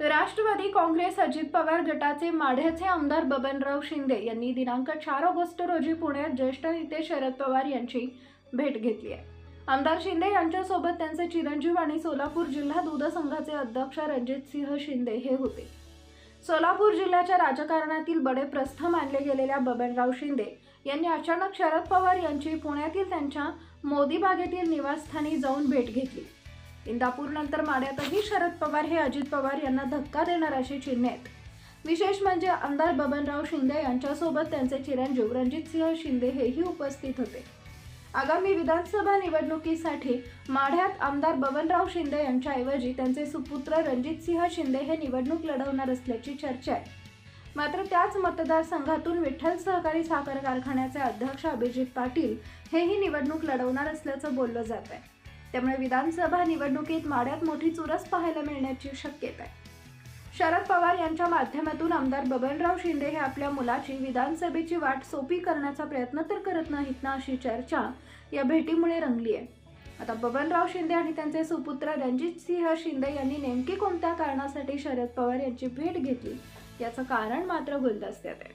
राष्ट्रवादी काँग्रेस अजित पवार गटाचे माढ्याचे आमदार बबनराव शिंदे यांनी दिनांक चार ऑगस्ट रोजी पुण्यात ज्येष्ठ नेते शरद पवार यांची भेट घेतली आहे. आमदार शिंदे यांच्यासोबत त्यांचे चिरंजीव आणि सोलापूर जिल्हा दूध संघाचे अध्यक्ष रणजित सिंह शिंदे हे होते. सोलापूर जिल्ह्याच्या राजकारणातील बडे प्रस्थ मानले गेलेल्या बबनराव शिंदे यांनी अचानक शरद पवार यांची पुण्यातील त्यांच्या मोदी बागेतील निवासस्थानी जाऊन भेट घेतली. इंदापूरनंतर माड्यातही शरद पवार हे अजित पवार यांना धक्का देणार अशी चिन्हे आहेत. विशेष म्हणजे आमदार बबनराव शिंदे यांच्यासोबत त्यांचे चिरंजीव रणजितसिंह शिंदे हेही उपस्थित होते. आगामी विधानसभा निवडणुकीसाठी माढ्यात आमदार बबनराव शिंदे यांच्याऐवजी त्यांचे सुपुत्र रणजितसिंह शिंदे हे निवडणूक लढवणार असल्याची चर्चा आहे. मात्र त्याच मतदारसंघातून विठ्ठल सहकारी साखर कारखान्याचे अध्यक्ष अभिजित पाटील हेही निवडणूक लढवणार असल्याचं बोललं जात आहे त्यामुळे विधानसभा निवडणुकीत माड्यात मोठी चुरस पाहायला मिळण्याची शक्यता आहे. शरद पवार यांच्या माध्यमातून आमदार बबनराव शिंदे हे आपल्या मुलाची विधानसभेची वाट सोपी करण्याचा प्रयत्न तर करत नाहीत ना अशी चर्चा या भेटीमुळे रंगली आहे. आता बबनराव शिंदे आणि त्यांचे सुपुत्र रणजित सिंह शिंदे यांनी नेमकी कोणत्या कारणासाठी शरद पवार यांची भेट घेतली? याचं कारण मात्र गुलदस्त्यात आहे